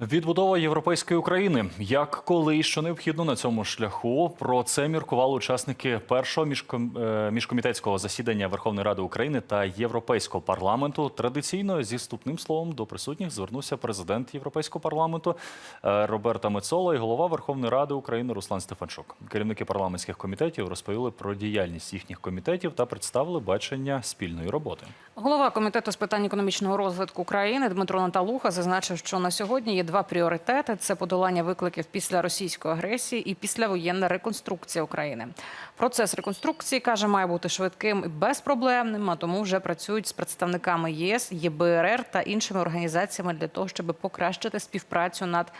Відбудова європейської України. Як, коли і що необхідно на цьому шляху? Про це міркували учасники першого е, міжкомітетського засідання Верховної Ради України та Європейського парламенту. Традиційно зі вступним словом до присутніх звернувся президент Європейського парламенту е, Роберта Мецола і голова Верховної Ради України Руслан Стефанчук. Керівники парламентських комітетів розповіли про діяльність їхніх комітетів та представили бачення спільної роботи. Голова комітету з питань економічного розвитку країни Дмитро Наталуха зазначив, що на сьогодні є два пріоритети: це подолання викликів після російської агресії і післявоєнна реконструкція України. Процес реконструкції каже, має бути швидким і безпроблемним. А тому вже працюють з представниками ЄС, ЄБРР та іншими організаціями для того, щоб покращити співпрацю над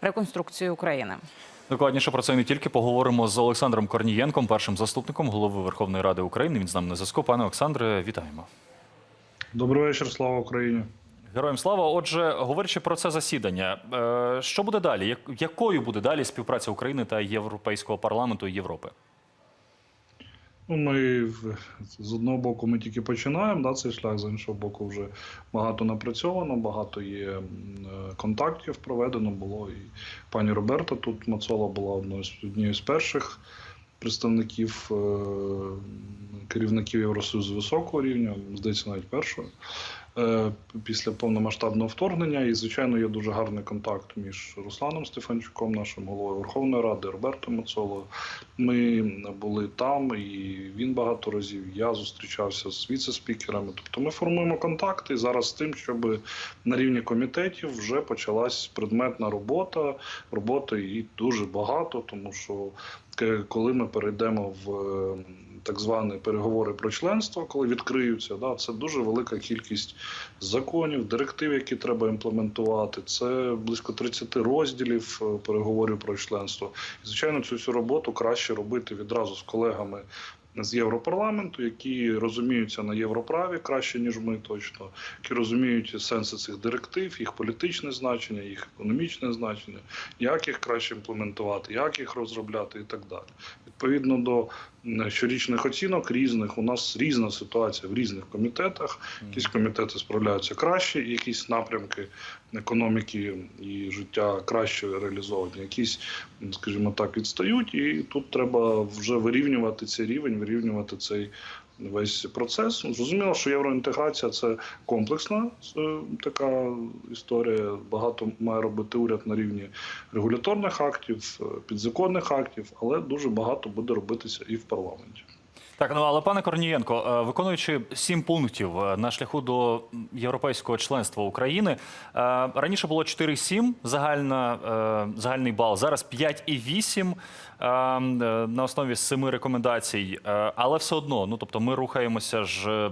реконструкцією України. Докладніше про це не тільки поговоримо з Олександром Корнієнком, першим заступником голови Верховної Ради України. Він з нами на зв'язку. Пане Олександре, вітаємо. Добрий вечір, слава Україні. Героям слава. Отже, говорячи про це засідання, е, що буде далі? Якою буде далі співпраця України та Європейського парламенту і Європи? Ну, ми з одного боку ми тільки починаємо да, цей шлях, з іншого боку, вже багато напрацьовано, багато є е, контактів проведено було. І пані Роберта тут Мацола була одною з однією з перших представників е, керівників Євросоюзу високого рівня, здається, навіть першою. Е, Після повномасштабного вторгнення, і звичайно є дуже гарний контакт між Русланом Стефанчуком, нашим головою Верховної Ради, Робертом Мацолою. Ми були там, і він багато разів. Я зустрічався з віце-спікерами. Тобто ми формуємо контакти зараз з тим, щоб на рівні комітетів вже почалась предметна робота. Роботи і дуже багато, тому що коли ми перейдемо в е, так звані переговори про членство, коли відкриються, да, це дуже велика кількість законів, директив, які треба імплементувати. Це близько 30 розділів е, переговорів про членство. І, звичайно, цю всю роботу краще робити відразу з колегами. З Європарламенту, які розуміються на європраві краще ніж ми, точно, які розуміють сенси цих директив, їх політичне значення, їх економічне значення, як їх краще імплементувати, як їх розробляти і так далі. Відповідно до щорічних оцінок різних, у нас різна ситуація в різних комітетах. Якісь комітети справляються краще, якісь напрямки економіки і життя краще реалізовані, якісь, скажімо так, відстають, і тут треба вже вирівнювати цей рівень, вирівнювати цей. Весь процес зрозуміло, що євроінтеграція це комплексна це така історія. Багато має робити уряд на рівні регуляторних актів, е, підзаконних актів, але дуже багато буде робитися і в парламенті. Так, ну але пане Корнієнко, е, виконуючи сім пунктів е, на шляху до європейського членства України, е, раніше було 4,7 загальна, загальний бал, зараз 5,8 е, е, на основі семи рекомендацій. Але все одно, ну тобто, ми рухаємося ж.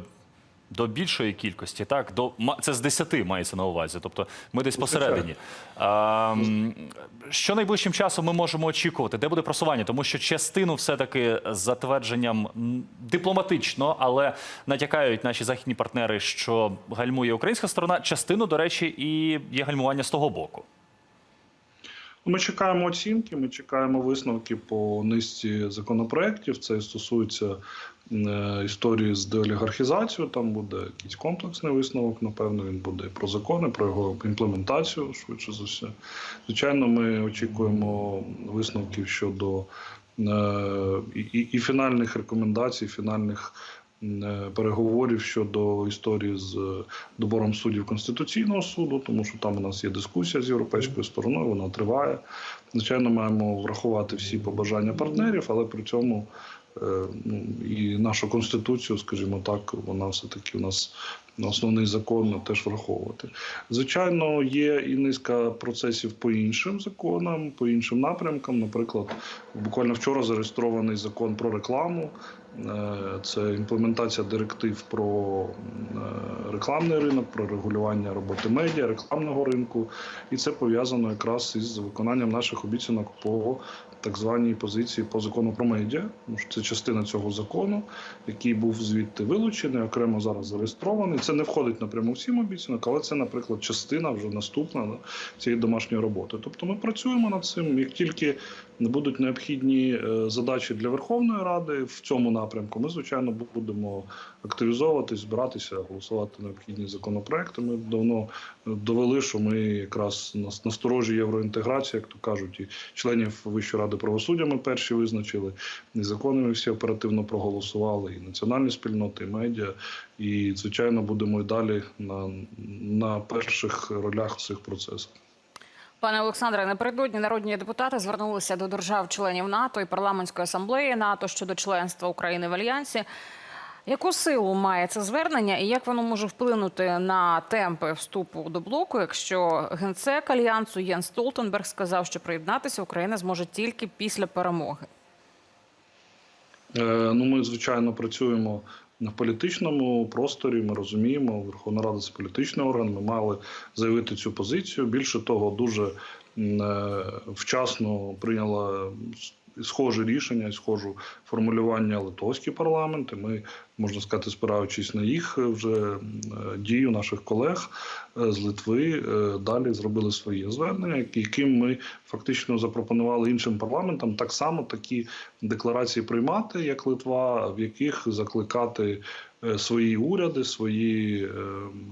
До більшої кількості, так до це з 10 мається на увазі. Тобто ми десь посередині. А, що найближчим часом ми можемо очікувати? Де буде просування? Тому що частину все-таки з затвердженням дипломатично, але натякають наші західні партнери, що гальмує українська сторона. Частину, до речі, і є гальмування з того боку. Ми чекаємо оцінки, ми чекаємо висновки по низці законопроєктів. Це стосується е, історії з деолігархізацією. Там буде якийсь комплексний висновок. Напевно, він буде про закони, про його імплементацію швидше за все. Звичайно, ми очікуємо висновків щодо е, і, і, і фінальних рекомендацій, фінальних. Е, Переговорів щодо історії з е, добором суддів Конституційного суду, тому що там у нас є дискусія з європейською стороною, вона триває. Звичайно, маємо врахувати всі побажання партнерів, але при цьому і нашу конституцію, скажімо так, вона все таки у нас основний закон теж враховувати. Звичайно, є і низка процесів по іншим законам, по іншим напрямкам. Наприклад, буквально вчора зареєстрований закон про рекламу. Е, Це імплементація директив про е, рекламний ринок, про регулювання роботи медіа, рекламного ринку, і це пов'язано якраз із виконанням наших обіцянок по так званій позиції по закону про медіа. Це частина цього закону, який був звідти вилучений, окремо зараз зареєстрований. Це не входить напряму всім обіцянок, але це, наприклад, частина вже наступна цієї домашньої роботи. Тобто ми працюємо над цим. Як тільки будуть необхідні е, задачі для Верховної Ради в цьому напрямку, ми звичайно будемо активізовуватись, збиратися, голосувати необхідні законопроекти. Ми давно е, довели, що ми якраз на насторожі євроінтеграції, як то кажуть, і членів Вищої ради правосуддя ми перші визначили. І закони ми всі оперативно проголосували, і національні спільноти, і медіа. І звичайно будемо і далі на, на перших ролях цих процесах. Пане Олександре, напередодні народні депутати звернулися до держав-членів НАТО і парламентської асамблеї НАТО щодо членства України в альянсі. Яку силу має це звернення, і як воно може вплинути на темпи вступу до блоку, якщо генсек альянсу Єн Столтенберг сказав, що приєднатися Україна зможе тільки після перемоги? Е, Ну, ми звичайно працюємо в політичному просторі. Ми розуміємо, Верховна Рада це політичний орган. Ми мали заявити цю позицію. Більше того, дуже е, вчасно прийняла схоже рішення, схожу формулювання литовський парламент. І Ми можна сказати, спираючись на їх е, вже е, дію наших колег е, з Литви, далі зробили своє звернення, яким ми фактично запропонували іншим парламентам так само такі декларації приймати, як Литва, в яких закликати свої уряди, свої е,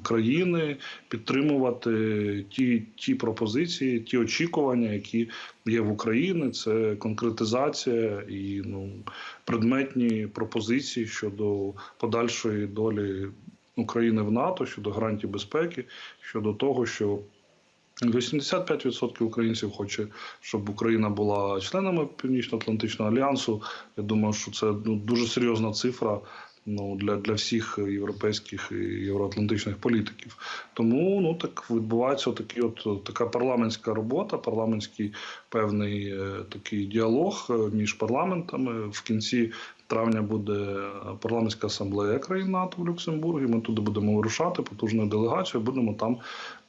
країни підтримувати ті, ті пропозиції, ті очікування, які є в Україні. Це конкретизація і ну предметні пропозиції щодо подальшої долі України в НАТО, щодо гарантій безпеки, щодо того, що 85% українців хоче, щоб Україна була членами Північно-Атлантичного альянсу. Я думаю, що це ну, дуже серйозна цифра ну, для, для всіх європейських і євроатлантичних політиків. Тому ну так відбувається такий от така парламентська робота, парламентський певний е, такий діалог е, між парламентами. В кінці травня буде парламентська асамблея країн НАТО в Люксембургі. Ми туди будемо вирушати потужною делегацією. Будемо там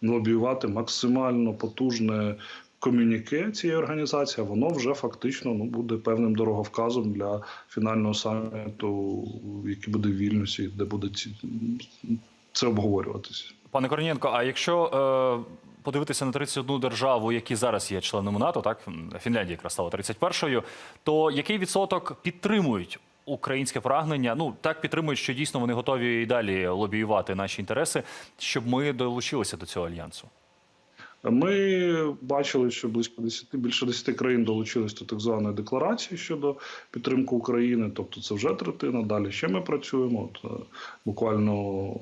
лобіювати максимально потужне комюніке цієї організації. Воно вже фактично ну буде певним дороговказом для фінального саміту, який буде в Вільнюсі, де буде ці це обговорюватися. Пане Корнієнко, а якщо е, подивитися на 31 державу, які зараз є членами НАТО, так Фінляндія якраз стала 31-ю, то який відсоток підтримують українське прагнення? Ну так підтримують, що дійсно вони готові і далі лобіювати наші інтереси, щоб ми долучилися до цього альянсу? Ми бачили, що близько 10, більше 10 країн долучились до так званої декларації щодо підтримки України. Тобто, це вже третина. Далі ще ми працюємо. От, е, буквально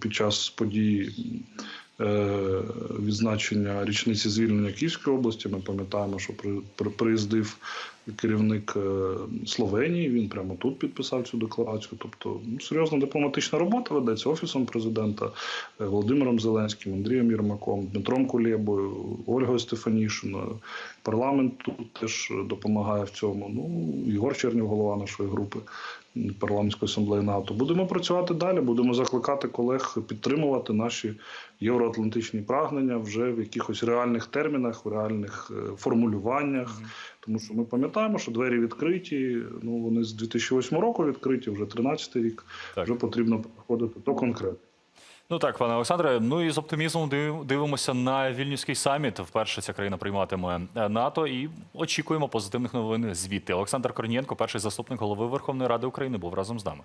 під час подій е, відзначення річниці звільнення Київської області. Ми пам'ятаємо, що при, при, приїздив керівник е, Словенії. Він прямо тут підписав цю декларацію. Тобто, ну, серйозна дипломатична робота ведеться офісом президента е, Володимиром Зеленським, Андрієм Єрмаком, Дмитром Кулєбою, Ольгою Стефанішиною. Парламент тут теж допомагає в цьому. Ну Ігор Чернів, голова нашої групи парламентської асамблеї НАТО. Будемо працювати далі. Будемо закликати колег підтримувати наші євроатлантичні прагнення вже в якихось реальних термінах, в реальних е, формулюваннях. Тому що ми пам'ятаємо, що двері відкриті. Ну вони з 2008 року відкриті, вже 13 рік. Так. Вже потрібно переходити до конкретно. Ну так, пане Олександре. Ну і з оптимізмом див- дивимося на вільнюський саміт. Вперше ця країна прийматиме е, НАТО і очікуємо позитивних новин звідти. Олександр Корнієнко, перший заступник голови Верховної Ради України, був разом з нами.